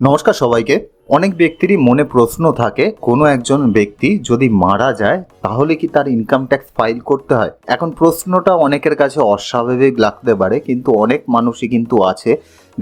নমস্কার সবাইকে। অনেক ব্যক্তিরই মনে প্রশ্ন থাকে, কোনো একজন ব্যক্তি যদি মারা যায়, তাহলে কি তার ইনকাম ট্যাক্স ফাইল করতে হয়? এখন প্রশ্নটা অনেকের কাছে অস্বাভাবিক লাগতে পারে, কিন্তু অনেক মানুষই কিন্তু আছে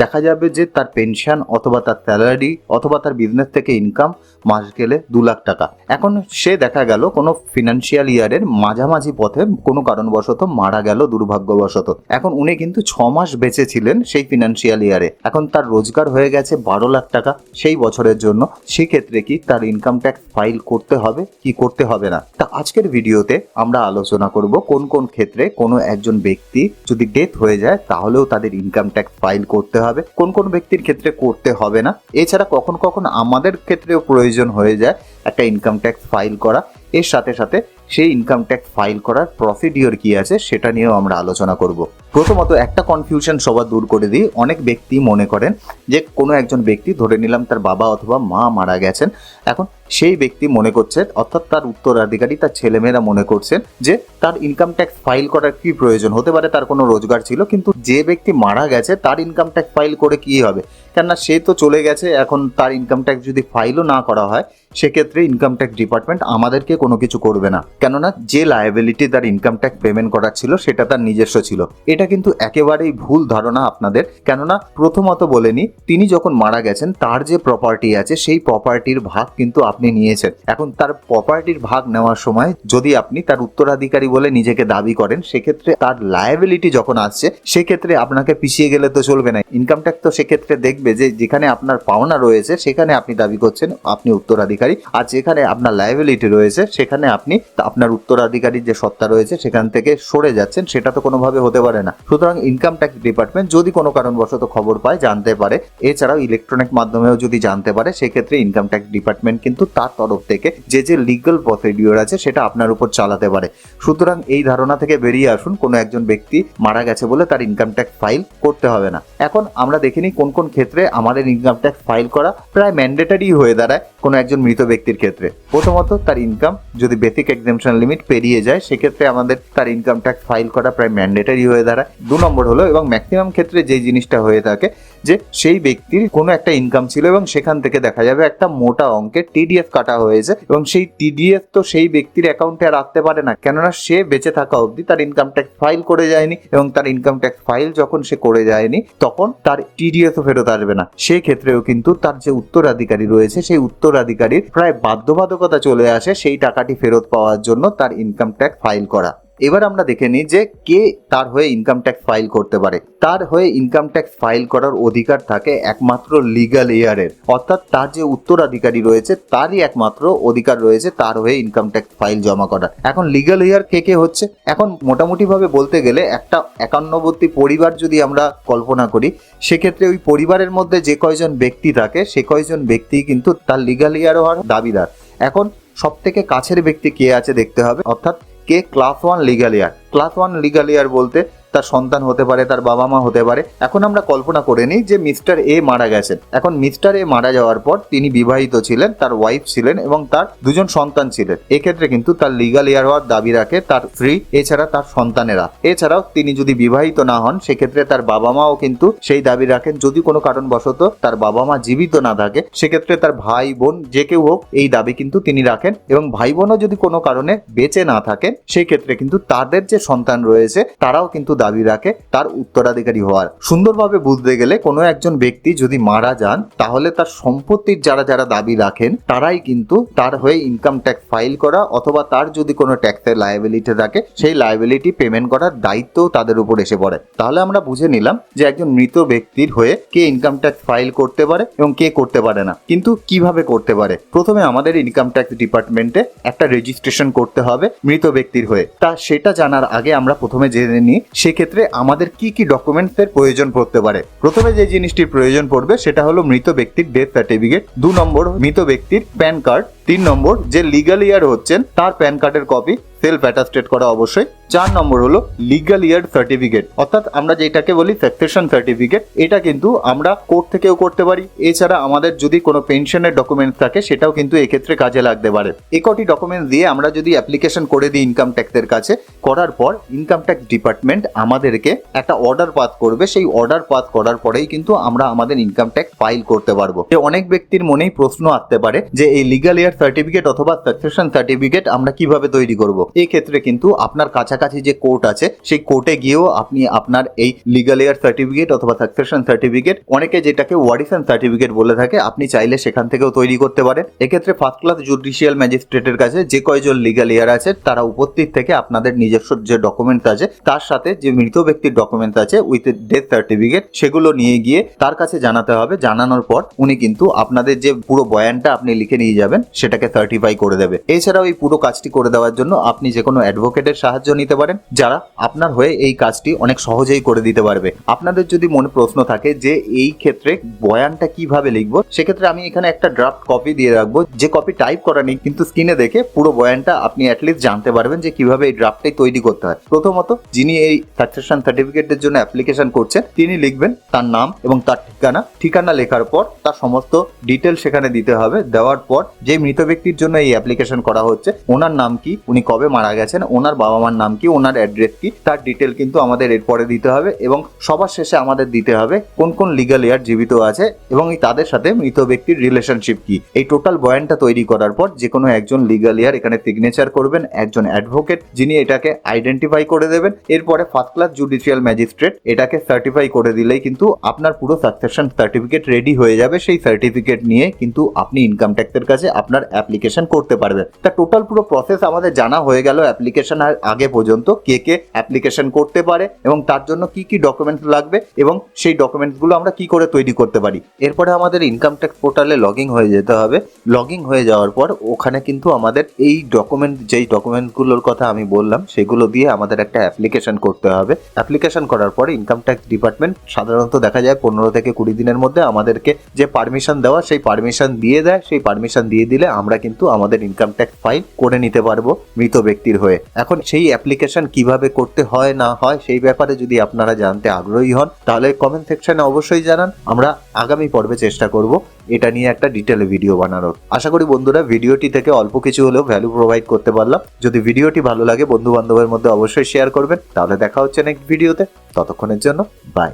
দেখা যাবে যে তার পেনশন অথবা তার স্যালারি অথবা তার বিজনেস থেকে ইনকাম মাস গেলে দু লাখ টাকা। এখন সে দেখা গেল কোনো ফিনান্সিয়াল ইয়ারের মাঝামাঝি পথে কোনো কারণবশত মারা গেল দুর্ভাগ্যবশত। এখন উনি কিন্তু ছ মাস বেঁচে ছিলেন সেই ফিনান্সিয়াল ইয়ারে এখন তার রোজগার হয়ে গেছে বারো লাখ টাকা সেই বছরের জন্য। সেক্ষেত্রে কি তার ইনকাম ট্যাক্স ফাইল করতে হবে, কি করতে হবে না? তা আজকের ভিডিওতে আমরা আলোচনা করব কোন কোন ক্ষেত্রে কোনো একজন ব্যক্তি যদি ডেথ হয়ে যায়, তাহলেও তাদের ইনকাম ট্যাক্স ফাইল করতে হবে, কোন কোন ব্যক্তির ক্ষেত্রে করতে হবে না। এছাড়া কখন কখন আমাদের ক্ষেত্রেও প্রয়োজন হয়ে যায় একটা ইনকাম ট্যাক্স ফাইল করা। এর সাথে সাথে সেই ইনকাম ট্যাক্স ফাইল করার প্রসিডিওর কি আছে সেটা নিয়েও আমরা আলোচনা করব। প্রথমত একটা কনফিউশন সবার দূর করে দিই। অনেক ব্যক্তি মনে করেন যে কোনো একজন ব্যক্তি, ধরে নিলাম তার বাবা অথবা মা মারা গেছেন, এখন সেই ব্যক্তি মনে করছে, অর্থাৎ তার উত্তরাধিকারী, তার ছেলেমেয়েরা মনে করছেন যে তার ইনকাম ট্যাক্স ফাইল করার কি প্রয়োজন? হতে পারে তার কোনো রোজগার ছিল, কিন্তু যে ব্যক্তি মারা গেছে, তার ইনকাম ট্যাক্স ফাইল করে কি হবে? কেননা সে তো চলে গেছে, এখন তার ইনকাম ট্যাক্স যদি ফাইলও না করা হয়, সেক্ষেত্রে ইনকাম ট্যাক্স ডিপার্টমেন্ট আমাদেরকে কোনো কিছু করবে না। কেননা যে লায়াবিলিটি তার ইনকাম ট্যাক্স পেমেন্ট করার ছিল, সেটা তার নিজস্ব ছিল। এটা কিন্তু একেবারেই ভুল ধারণা আপনাদের। কেননা প্রথমত বলে নি, তিনি যখন মারা গেছেন, তার যে প্রপার্টি আছে, সেই প্রপার্টির ভাগ কিন্তু আপনি নিয়েছেন। এখন তার প্রপার্টির ভাগ নেওয়ার সময় যদি আপনি তার উত্তরাধিকারী বলে নিজেকে দাবি করেন, সেক্ষেত্রে তার লায়াবিলিটি যখন আসছে, সেক্ষেত্রে আপনাকে পিছিয়ে গেলে তো চলবে না। ইনকাম ট্যাক্স তো সেক্ষেত্রে দেখবে যে, যেখানে আপনার পাওনা রয়েছে, সেখানে আপনি দাবি করছেন, আপনি উত্তরাধিকারী। আর যেখানে আপনার লায়াবিলিটি রয়েছে, সেখানে আপনি আপনার উত্তরাধিকারীর যে সত্তা রয়েছে সেখান থেকে সরে যাচ্ছেন, সেটা তো কোনোভাবে হতে পারে না। সুতরাং ইনকাম ট্যাক্স ডিপার্টমেন্ট যদি কোনো কারণবশত খবর পায়, জানতে পারে। এছাড়াও ইলেকট্রনিক মাধ্যমেও যদি জানতে পারে, সেক্ষেত্রে ইনকাম ট্যাক্স ডিপার্টমেন্ট কিন্তু তার তরফ থেকে যে যে লিগাল প্রসিডিওর আছে, সেটা আপনার উপর চালাতে পারে। সুতরাং এই ধারণা থেকে বেরিয়ে আসুন, কোনো একজন ব্যক্তি মারা গেছে বলে তার ইনকাম ট্যাক্স ফাইল করতে হবে না। এখন আমরা দেখিনি কোন কোন ক্ষেত্রে আমাদের ইনকাম ট্যাক্স ফাইল করা প্রায় ম্যান্ডেটারি হয়ে দাঁড়ায়। কোনো একজন মৃত ব্যক্তির ক্ষেত্রে। প্রথমত তার ইনকাম যদি বেসিক এক্সামশন লিমিট পেরিয়ে যায়, সেক্ষেত্রে আমাদের তার ইনকাম ট্যাক্স ফাইল করা প্রায় ম্যান্ডেটারি হয়ে দাঁড়ায়। দু নম্বর হলো এবং ম্যাক্সিমাম ক্ষেত্রে যে জিনিসটা হয়ে থাকে যে সেই ব্যক্তির কোনো একটা ইনকাম ছিল এবং সেখান থেকে দেখা যাবে একটা মোটা অঙ্কের টিডিএফ কাটা হয়েছে এবং সেই টিডিএফ তো সেই ব্যক্তির অ্যাকাউন্টে আর রাখতে পারে না। কেননা সে বেঁচে থাকা অবধি তার ইনকাম ট্যাক্স ফাইল করে যায়নি এবং তার ইনকাম ট্যাক্স ফাইল যখন সে করে যায়নি, তখন তার টিডিএসও ফেরত আসবে না। সেই ক্ষেত্রেও কিন্তু তার যে উত্তরাধিকারী রয়েছে, সেই উত্তরাধিকারীর প্রায় বাধ্যবাধকতা চলে আসে সেই টাকাটি ফেরত পাওয়ার জন্য তার ইনকাম ট্যাক্স ফাইল করা। এবার আমরা দেখে নিই যে কে তার হয়ে ইনকাম ট্যাক্স ফাইল করতে পারে। তার হয়ে ইনকাম ট্যাক্স ফাইল করার অধিকার থাকে একমাত্র লিগাল ইয়ারের অর্থাৎ তার যে উত্তরাধিকারী রয়েছে, তারই একমাত্র অধিকার রয়েছে তার হয়ে ইনকাম ট্যাক্স ফাইল জমা করার। এখন লিগাল ইয়ার কে কে হচ্ছে? এখন মোটামুটিভাবে বলতে গেলে একটা একান্নবর্তী পরিবার যদি আমরা কল্পনা করি, সেক্ষেত্রে ওই পরিবারের মধ্যে যে কয়জন ব্যক্তি থাকে, সে কয়জন ব্যক্তি কিন্তু তার লিগাল ইয়ার হওয়ার দাবিদার। এখন সব থেকে কাছের ব্যক্তি কে আছে দেখতে হবে? অর্থাৎ কে? Class one legal heir class one legal heir বলতে তার সন্তান হতে পারে, তার বাবা মা হতে পারে। এখন আমরা কল্পনা করে নিই যে মিস্টার এ মারা গেছেন। এখন মিস্টার এ মারা যাওয়ার পর তিনি বিবাহিত ছিলেন, তার ওয়াইফ ছিলেন এবং তার দুজন সন্তান ছিলেন। এক্ষেত্রে কিন্তু তার লিগাল ইয়ার হওয়ার দাবি রাখে তার স্ত্রী, এছাড়া তার সন্তানেরা। এছাড়াও তিনি যদি বিবাহিত না হন, সেক্ষেত্রে তার বাবা মাও কিন্তু সেই দাবি রাখেন, যদি কোনো কারণবশত তার বাবা মা জীবিত না থাকে, সেক্ষেত্রে তার ভাই বোন যে কেউ হোক, এই দাবি কিন্তু তিনি রাখেন এবং ভাই বোনও যদি কোনো কারণে বেঁচে না থাকেন সেই ক্ষেত্রে কিন্তু তাদের যে সন্তান রয়েছে, তারাও কিন্তু দাবি রাখে, তার উত্তরাধিকারী হওয়ার। সুন্দরভাবে বুঝতে গেলে কোনো একজন ব্যক্তি যদি মারা যান, তাহলে তার সম্পত্তির যারা যারা দাবি রাখেন, তারাই কিন্তু তার হয়ে ইনকাম ট্যাক্স ফাইল করা অথবা তার যদি কোনো ট্যাক্সের লায়াবিলিটি থাকে, সেই লায়াবিলিটি পেমেন্ট করার দায়িত্বও তাদের উপর এসে পড়ে। তাহলে আমরা বুঝে নিলাম যে একজন মৃত ব্যক্তির হয়ে কে ইনকাম ট্যাক্স ফাইল করতে পারে এবং কে করতে পারে না। কিন্তু কীভাবে করতে পারে? প্রথমে আমাদের ইনকাম ট্যাক্স ডিপার্টমেন্টে একটা রেজিস্ট্রেশন করতে হবে মৃত ব্যক্তির হয়ে। তা সেটা জানার আগে আমরা প্রথমে জেনে নিই সেক্ষেত্রে আমাদের কি কি ডকুমেন্টসের প্রয়োজন পড়তে পারে? প্রথমে যে জিনিসটির প্রয়োজন পড়বে সেটা হলো মৃত ব্যক্তির ডেথ সার্টিফিকেট দু নম্বর মৃত ব্যক্তির প্যান কার্ড তিন নম্বর, যে লিগাল ইয়ার হচ্ছেন, তার প্যান কার্ডের কপি সেলফ অ্যাটাস্টেড করা অবশ্যই। চার নম্বর হলো লিগাল ইয়ার সার্টিফিকেট অর্থাৎ আমরা যেটাকে বলি সাকসেশন সার্টিফিকেট এটা কিন্তু আমরা কোর্ট থেকেও করতে পারি। এছাড়া আমাদের যদি কোনো পেনশনের ডকুমেন্টস থাকে, সেটাও কিন্তু এক্ষেত্রে কাজে লাগতে পারে। একটি ডকুমেন্টস দিয়ে আমরা যদি অ্যাপ্লিকেশন করে দিই ইনকাম ট্যাক্সের কাছে, করার পর ইনকাম ট্যাক্স ডিপার্টমেন্ট আমাদেরকে একটা অর্ডার পাস করবে। সেই অর্ডার পাস করার পরেই কিন্তু আমরা আমাদের ইনকাম ট্যাক্স ফাইল করতে পারব। অনেক ব্যক্তির মনেই প্রশ্ন আসতে পারে যে এই লিগাল ইয়ার সার্টিফিকেট অথবা সাকসেশন সার্টিফিকেট আমরা কীভাবে তৈরি করব? এই ক্ষেত্রে কিন্তু আপনার কাছাকাছি যে কোর্ট আছে, সেই কোর্টে গিয়েও আপনি আপনার এই লিগাল ইয়ার সার্টিফিকেট অথবা সাকসেশন সার্টিফিকেট অনেকে যেটাকে ওয়ারিসন সার্টিফিকেট বলে থাকে, আপনি চাইলে সেখান থেকেও তৈরি করতে পারেন। এক্ষেত্রে ফার্স্ট ক্লাস জুডিশিয়াল ম্যাজিস্ট্রেটের কাছে যে কয়জন লিগাল ইয়ার আছে, তারা উপস্থিত থেকে আপনাদের নিজস্ব যে ডকুমেন্ট আছে, তার সাথে যে মৃত ব্যক্তির ডকুমেন্ট আছে উইথ ডেথ সার্টিফিকেট সেগুলো নিয়ে গিয়ে তার কাছে জানাতে হবে। জানানোর পর উনি কিন্তু আপনাদের যে পুরো বয়ানটা আপনি লিখে নিয়ে যাবেন সেটাকে সার্টিফাই করে দেবে। এছাড়াও এই পুরো কাজটি করে দেওয়ার জন্য আপনি যে কোনো অ্যাডভোকেটের সাহায্য নিতে পারেন, যারা আপনার হয়ে এই কাজটি অনেক সহজেই করে দিতে পারবে। আপনাদের যদি মনে প্রশ্ন থাকে যে এই ক্ষেত্রে বয়ানটা কীভাবে লিখব, সেক্ষেত্রে আমি এখানে একটা ড্রাফট কপি দিয়ে রাখব। যে কপি টাইপ করা নেই, কিন্তু স্ক্রিনে দেখে পুরো বয়ানটা আপনি অ্যাটলিস্ট জানতে পারবেন যে কীভাবে এই ড্রাফটটাই তৈরি করতে হয়। প্রথমত, যিনি এই সাকসেশন সার্টিফিকেটের জন্য অ্যাপ্লিকেশন করছেন, তিনি লিখবেন তার নাম এবং তার ঠিকানা। ঠিকানা লেখার পর তার সমস্ত ডিটেল সেখানে দিতে হবে। দেওয়ার পর যে মৃত ব্যক্তির জন্য এই অ্যাপ্লিকেশন করা হচ্ছে। ওনার নাম কি? উনি কবে মারা গেছেন? ওনার বাবা মার নাম কি? ওনার অ্যাড্রেস কি? তার ডিটেল কিন্তু আমাদের এরপরে দিতে হবে এবং সবার শেষে আমাদের দিতে হবে কোন কোন লিগাল ইয়ার জীবিত আছে এবং তাদের সাথে মৃত ব্যক্তির রিলেশনশিপ কি। এই টোটাল বয়ানটা তৈরি করার পর যে কোনো একজন লিগাল ইয়ার এখানে সিগনেচার করবেন, একজন অ্যাডভোকেট যিনি এটাকে আইডেন্টিফাই করে দেবেন, এরপরে ফার্স্ট ক্লাস জুডিশিয়াল ম্যাজিস্ট্রেট এটাকে সার্টিফাই করে দিলেই কিন্তু আপনার পুরো সাকসেশন সার্টিফিকেট রেডি হয়ে যাবে। সেই সার্টিফিকেট নিয়ে কিন্তু আপনি ইনকাম ট্যাক্সের কাছে আপনার অ্যাপ্লিকেশন করতে পারবেন তা টোটাল পুরো প্রসেস আমাদের জানা হয়ে গেল অ্যাপ্লিকেশন আগে পর্যন্ত কে কে অ্যাপ্লিকেশন করতে পারে এবং তার জন্য কি কি ডকুমেন্টস লাগবে এবং সেই ডকুমেন্টসগুলো আমরা কি করে তৈরি করতে পারি। এরপরে আমাদের ইনকাম ট্যাক্স পোর্টালে লগ হয়ে যেতে হবে। লগ হয়ে যাওয়ার পর ওখানে কিন্তু আমাদের এই ডকুমেন্ট যেই ডকুমেন্টগুলোর কথা আমি বললাম, সেগুলো দিয়ে আমাদের একটা অ্যাপ্লিকেশন করতে হবে। অ্যাপ্লিকেশন করার পরে ইনকাম ট্যাক্স ডিপার্টমেন্ট সাধারণত দেখা যায় পনেরো থেকে কুড়ি দিনের মধ্যে আমাদেরকে যে পারমিশন দেওয়া, সেই পারমিশন দিয়ে দেয়। সেই পারমিশন দিয়ে দিলে আমরা কিন্তু আমাদের ইনকাম ট্যাক্স ফাইল করে নিতে পারব মৃত ব্যক্তির হয়ে। এখন সেই অ্যাপ্লিকেশন কীভাবে করতে হয়, না হয়, সেই ব্যাপারে যদি আপনারা জানতে আগ্রহী হন, তাহলে কমেন্ট সেকশনে অবশ্যই জানান। আমরা আগামী পর্বে চেষ্টা করব এটা নিয়ে একটা ডিটেল ভিডিও বানানোর। আশা করি বন্ধুরা ভিডিওটি থেকে অল্প কিছু হলেও ভ্যালু প্রোভাইড করতে পারলাম। যদি ভিডিওটি ভালো লাগে বন্ধু বান্ধবের মধ্যে অবশ্যই শেয়ার করবেন। তাহলে দেখা হচ্ছে নেক্সট ভিডিওতে ততক্ষণের জন্য বাই